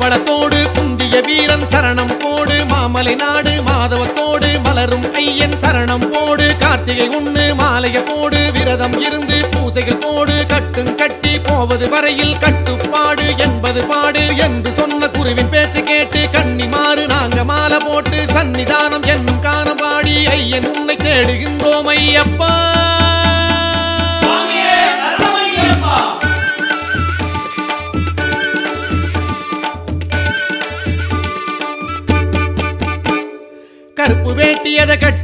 படைபலத்தோடு குந்திய வீரன் சரணம் போடு. மாமலை நாடு மாதவத்தோடு மலரும் ஐயன் சரணம் போடு. கார்த்திகை உண்ணு மாலைய போடு. விரதம் இருந்து பூசைகள் போடு. கட்டும் கட்டி போவது வரையில் கட்டுப்பாடு என்பது பாடு. என்று சொன்ன குருவின் பேச்சு கேட்டு கண்ணி மாறு நாங்க மாலை போட்டு சன்னிதானம் என்னும் காணம் பாடி. ஐயன் உன்னை தேடுகின்றோம் ஐயப்பா.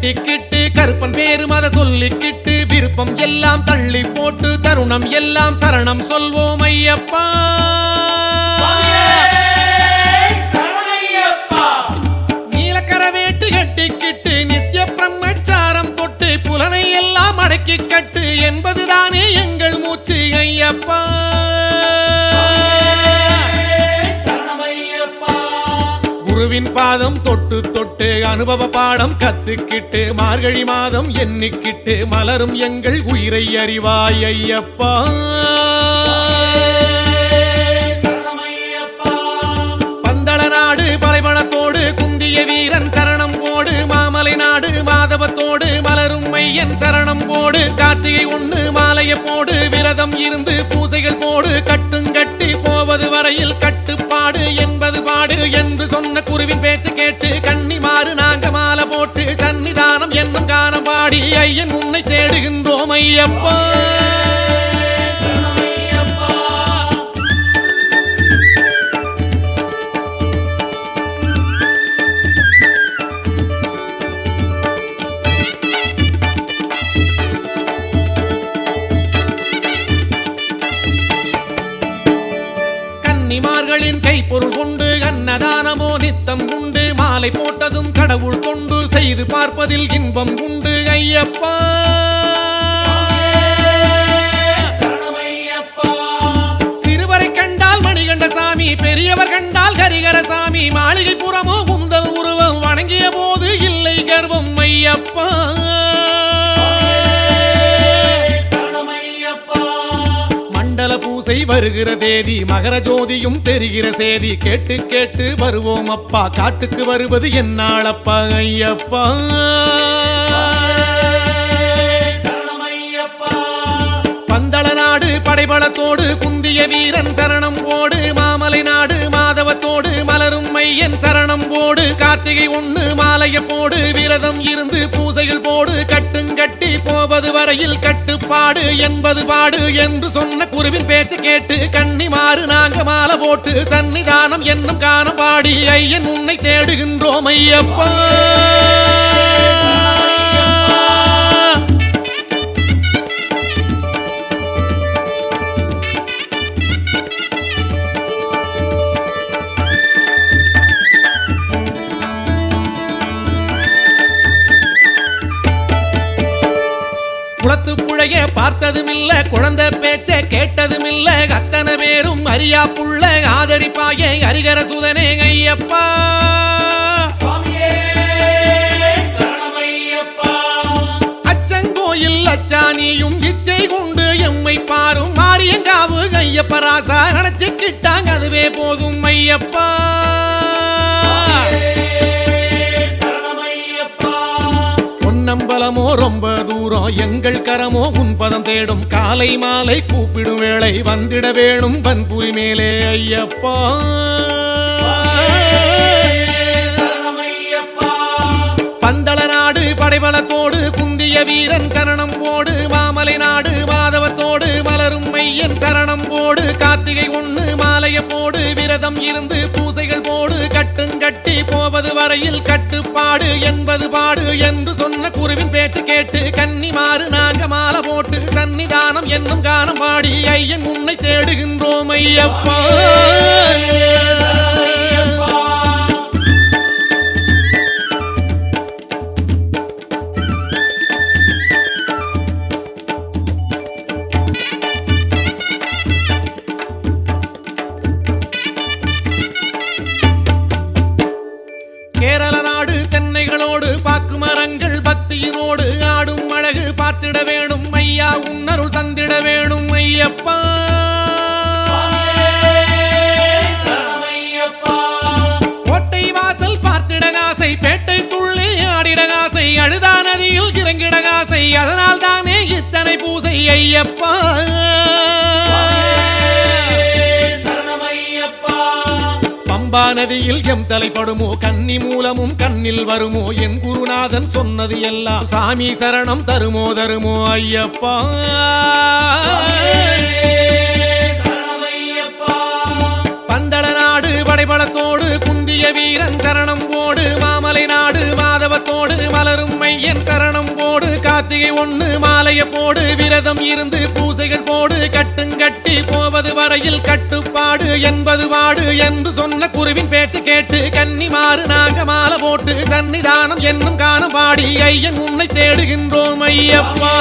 கட்டிக்கிட்டு கருப்பன் பேரும் அதை சொல்லிக்கிட்டு விருப்பம் எல்லாம் தள்ளி போட்டு தருணம் எல்லாம் சரணம் சொல்வோம் ஐயப்பா. நீலக்கர கட்டிக்கிட்டு நித்திய பிரம்மச்சாரம் தொட்டு புலனை எல்லாம் அடக்கி கட்டு என்பதுதானே எங்கள் குருவின் பாதம் தொட்டு தொட்டு அனுபவ பாடம் கத்துக்கிட்டு மார்கழி மாதம் எண்ணிக்கிட்டு மலரும் எங்கள் உயிரை அறிவாய் ஐயப்பா. பந்தள நாடு பலைபணத்தோடு குந்திய வீரன் சரணம் போடு மாமலை நாடு மாதவத்தோடு மலர் என் சரணம் போடு கார்த்திகை ஒண்ணு மாலைய போடு விரதம் இருந்து பூசைகள் போடு கட்டுங்கட்டி போவது வரையில் கட்டுப்பாடு என்பது பாடு என்று சொன்ன குருவின் பேச்சு கேட்டு கண்ணி மாறு நாங்க மாலை போட்டு சன்னிதானம் என்னும் காணம் பாடி ஐயன் உன்னை தேடுகின்றோம் ஐயப்பா. கன்னிமார்களின் கைப்பொருள் கொண்டு அன்னதானமோ நித்தம் உண்டு. மாலை போட்டதும் கடவுள் கொண்டு செய்து பார்ப்பதில் இன்பம் உண்டு. ஐயப்பா! சிறுவரை கண்டால் மணிகண்ட சாமி பெரியவர் கண்டால் ஹரிகர சாமி. மாளிகை புறமோ உந்தல் ஓசை வருகிற தேதி மகர ஜோதியும் தெரிகிற சேதி. கேட்டு கேட்டு வருவோம் அப்பா. காட்டுக்கு வருவது என்னாளப்பா ஐயப்பா. பந்தள நாடு படைபலத்தோடு குந்திய வீரன் சரணம் போடு மாதவத்தோடு மலரும் மையன் சரணம் போடு. கார்த்திகை ஒண்ணு மாலைய போடு. விரதம் இருந்து பூசையில் போடு. கட்டுங்கட்டி போவது வரையில் கட்டுப்பாடு என்பது பாடு என்று சொன்ன குருவின் பேச்சு கேட்டு கண்ணி மாறு நாங்க மாலை போட்டு சன்னிதானம் என்னும் காண பாடி. ஐயன் உன்னை தேடுகின்றோம் ஐயப்பா. புழைய பார்த்ததும் இல்ல குழந்தை பேச்ச கேட்டதும் இல்ல அத்தனை பேரும் அரியா புள்ள ஆதரிப்பாய ஹரிகர சுதனே ஐயப்பா. அச்சங்கோயில் அச்சானியும் இச்சை கொண்டு எம்மை பாரும். மாரியங்காவு ஐயப்பராசா அணைச்சுக்கிட்டாங்க அதுவே போதும் ஐயப்பா. பொன்னம்பலமோ ரொம்ப தூரம் எங்கள் கரமோ உன் பதம் தேடும். காலை மாலை கூப்பிடும் வேளை வந்திட வேணும் வன்புரி மேலே ஐயப்பா. பந்தள நாடு படைபலத்தோடு குந்திய வீரன் சரணம் போடு. மாமலை நாடு மாதவத்தோடு மலரும் மையன் சரணம் போடு. கார்த்திகை ஒண்ணு மாலைய போடு. விரதம் இருந்து பூசைகள் போடு கட்டுங்கட்டி போவது வரையில் கட்டுப்பாடு என்பது பாடு என்று சொன்ன குருவின் பேச்சு கேட்டு கன்னி மாறு நாங்க மாலை போட்டு சன்னிதானம் என்னும் காணம் பாடி ஐயன் உன்னை தேடுகின்றோம் ஐயப்பா. உள்ளங்கள் பக்தியினோடு ஆடும் அழகு பார்த்திட வேணும். ஐயா உன்னருள் தந்திட வேணும் ஐயப்பா. கோட்டை வாசல் பார்த்திட காசை பேட்டைக்குள்ளே ஆடிட காசை அழுதா நதியில் கிறங்கிட காசை அதனால் தானே இத்தனை பூசை ஐயப்பா. பம்பா நதியில் எம் தலைப்படுமோ? கன்னி மூலமும் கண்ணில் வருமோ? என் குருநாதன் சொன்னது எல்லாம் சாமி சரணம் தருமோ? தருமோ ஐயப்பா. சரணமையப்பா பந்தள நாடு படைபலத்தோடு குந்திய வீரன் சரணம் போடு. மாமலை நாடு மாதவத்தோடு மலரும் மையன் சரணம் போடு போடு கார்த்திகை ஒன்று மாலைய போடு விரதம் இருந்து பூசைகள் போடு கட்டுங்கட்டி போவது வரையில் கட்டுப்பாடு என்பது வாடு என்று சொன்ன குருவின் பேச்சு கேட்டு கன்னிமாறு நாங்க மாலை போட்டு சன்னிதானம் என்னும் காணம் பாடி ஐயன் உன்னை தேடுகின்றோம் ஐயப்பா.